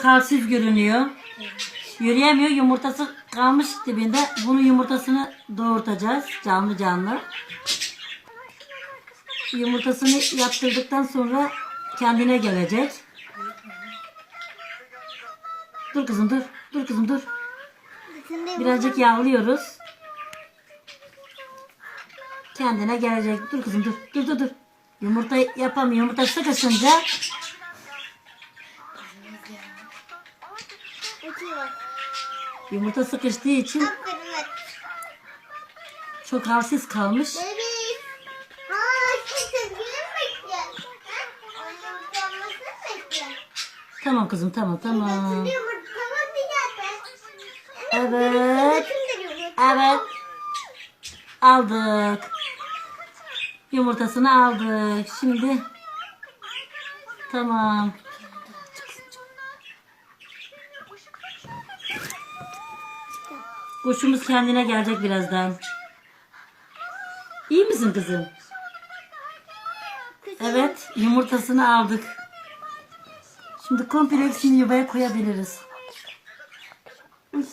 Çok halsiz görünüyor. Yürüyemiyor. Yumurtası kalmış dibinde. Bunun yumurtasını doğurtacağız. Canlı canlı. Yumurtasını yaptırdıktan sonra kendine gelecek. Dur kızım dur. Dur kızım dur. Birazcık yağlıyoruz. Kendine gelecek. Dur kızım dur. Dur dur dur. Yumurta yapamıyor. Yumurta sıkışınca yumurta sıkıştığı için çok halsiz kalmış. Tamam kızım tamam tamam. Evet. Evet. Aldık. Yumurtasını aldık. Şimdi tamam. Kuşumuz kendine gelecek birazdan. İyi misin kızım? Evet, yumurtasını aldık. Şimdi komple hepsini yuvaya koyabiliriz. Uy.